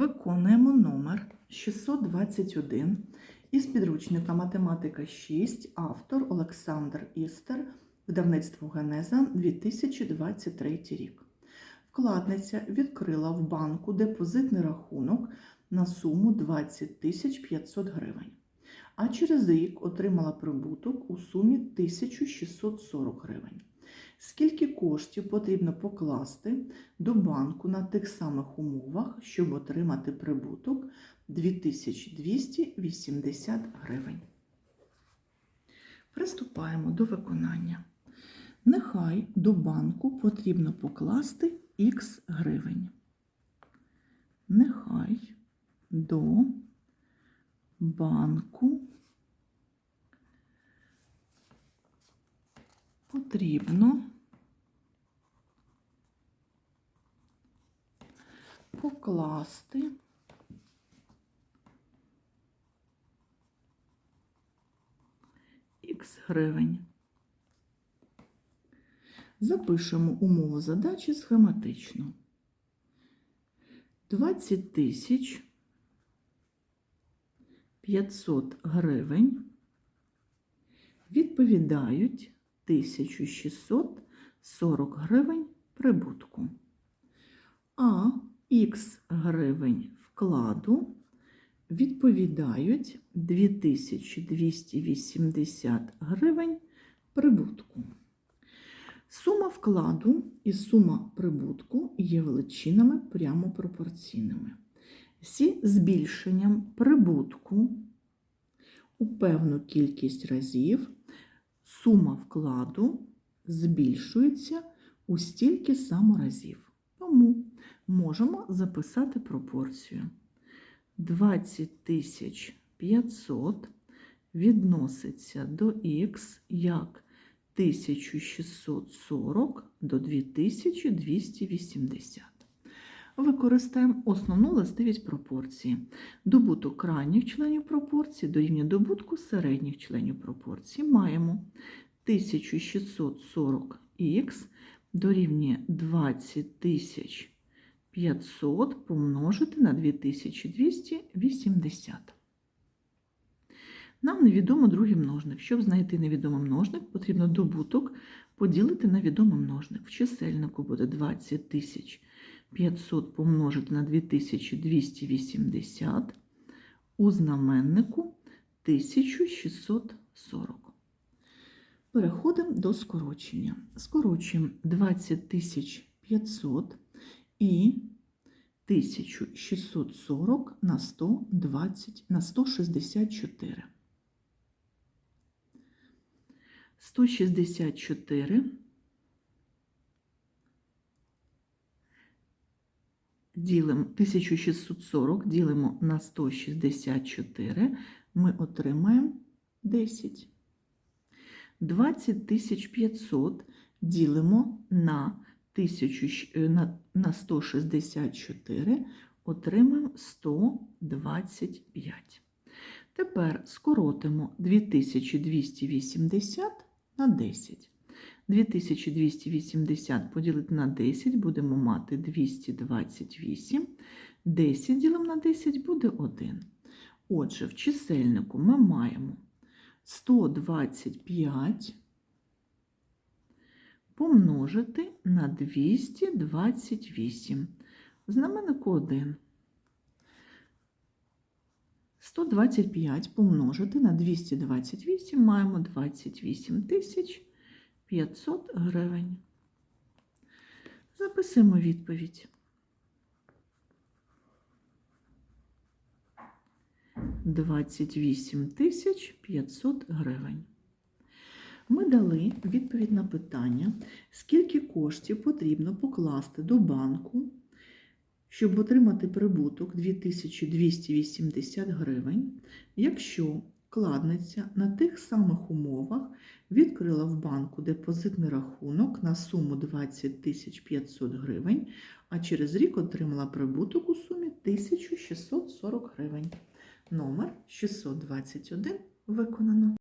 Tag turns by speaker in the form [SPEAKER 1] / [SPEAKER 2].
[SPEAKER 1] Виконуємо номер 621 із підручника Математика 6, автор Олександр Істер, видавництво Генеза 2023 рік. Вкладниця відкрила в банку депозитний рахунок на суму 20 500 гривень, а через рік отримала прибуток у сумі 1640 гривень. Скільки коштів потрібно покласти до банку на тих самих умовах, щоб отримати прибуток 2280 гривень. Приступаємо до виконання. Нехай до банку потрібно покласти х гривень. Нехай до банку потрібно покласти х гривень. Запишемо умову задачі схематично. 20 тисяч 500 гривень відповідають 1640 гривень прибутку. А х гривень вкладу відповідають 2280 гривень прибутку. Сума вкладу і сума прибутку є величинами прямо пропорційними. Зі збільшенням прибутку у певну кількість разів сума вкладу збільшується у стільки само разів. Тому можемо записати пропорцію. 20 500 відноситься до х як 1640 до 2280. Використаємо основну властивість пропорції. Добуток крайніх членів пропорції дорівнює добутку середніх членів пропорції. Маємо 1640х дорівнює 20 500 помножити на 2280. Нам невідомо другий множник. Щоб знайти невідомий множник, потрібно добуток поділити на відомий множник. В чисельнику буде 20 500 помножити на 2280, у знаменнику 1640. Переходимо до скорочення. Скорочуємо 20 500 і 1640 на 120 на 164. 164 ділимо 1640 ділимо на 164, ми отримаємо 10. 20 500 ділимо на 1000, на, на 164, отримаємо 125. Тепер скоротимо 2280 на 10. 2280 поділити на 10 будемо мати 228. 10 ділимо на 10 буде 1. Отже, в чисельнику ми маємо 125 помножити на 228. Знаменнику 1. 125 помножити на 228 маємо 28 тисяч 500 гривень. Записуємо відповідь. 28 тисяч 500 гривень. Ми дали відповідь на питання, скільки коштів потрібно покласти до банку, щоб отримати прибуток 2280 гривень, якщо вкладниця на тих самих умовах відкрила в банку депозитний рахунок на суму 20 500 гривень, а через рік отримала прибуток у сумі 1640 гривень. Номер 621 виконано.